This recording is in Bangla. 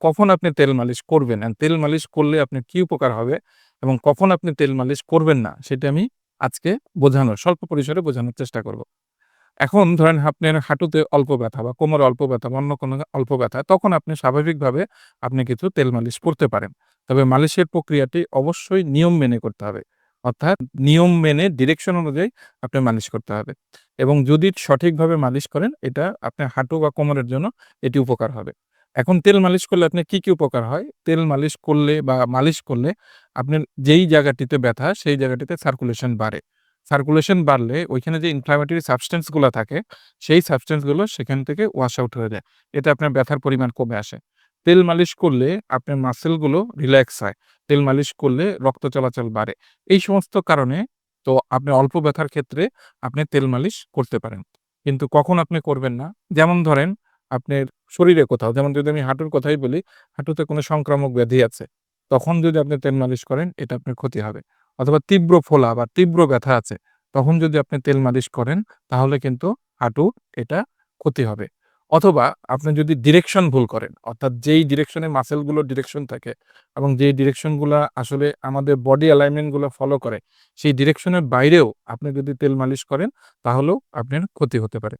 কখন আপনি তেল মালিশ করবেন? তেল মালিশ করলে আপনার কি উপকার হবে? এবং কখন আপনি তেল মালিশ করবেন না? সেটা আমি আজকে বোঝানোর, স্বল্প পরিসরে বোঝানোর চেষ্টা করব। এখন ধরেন আপনার হাঁটুতে অল্প ব্যথা বা কোমরে অল্প ব্যথা বা অন্য কোনো অল্প ব্যথা, তখন আপনি স্বাভাবিকভাবে আপনি কিছু তেল মালিশ করতে পারেন। তবে মালিশের প্রক্রিয়াটি অবশ্যই নিয়ম মেনে করতে হবে। অর্থাৎ নিয়ম মেনে ডিরেকশন অনুযায়ী আপনি মালিশ করতে হবে। এবং যদি সঠিকভাবে মালিশ করেন, এটা আপনার হাঁটু বা কোমরের জন্য এটি উপকার হবে। এখন তেল মালিশ করলে আপনার কি কি উপকার হয়? তেল মালিশ করলে বা মালিশ করলে আপনার যেই জায়গাটিতে ব্যথা, সেই জায়গাটিতে সার্কুলেশন বাড়ে। সার্কুলেশন বাড়লে ওইখানে যে ইনফ্লামেটরি সাবস্টেন্সগুলো থাকে, সেই সাবস্টেন্সগুলো সেখান থেকে ওয়াশ আউট হয়ে যায়। এতে আপনার ব্যথার পরিমাণ কমে আসে। তেল মালিশ করলে আপনার মাসেলগুলো রিল্যাক্স হয়। তেল মালিশ করলে রক্ত চলাচল বাড়ে। এই সমস্ত কারণে তো আপনি অল্প ব্যথার ক্ষেত্রে আপনি তেল মালিশ করতে পারেন। কিন্তু কখন আপনি করবেন না? যেমন ধরেন, আপনার শরীরে কোথাও। যেমন যদি আমি হাঁটুর কথাই বলি, হাঁটুতে কোনো সংক্রামক ব্যাধি আছে, তখন যদি আপনি তেল মালিশ করেন, এটা আপনার ক্ষতি হবে। অথবা তীব্র ফোলা বা তীব্র ব্যথা আছে, তখন যদি আপনি তেল মালিশ করেন, তাহলে কিন্তু হাঁটু এটা ক্ষতি হবে। অথবা আপনি যদি ডিরেকশন ভুল করেন, অর্থাৎ যেই ডিরেকশনে মাসেলগুলো ডিরেকশন থাকে এবং যেই ডিরেকশনগুলো আসলে আমাদের বডি অ্যালাইনমেন্টগুলো ফলো করে, সেই ডিরেকশনের বাইরেও আপনি যদি তেল মালিশ করেন, তাহলেও আপনার ক্ষতি হতে পারে।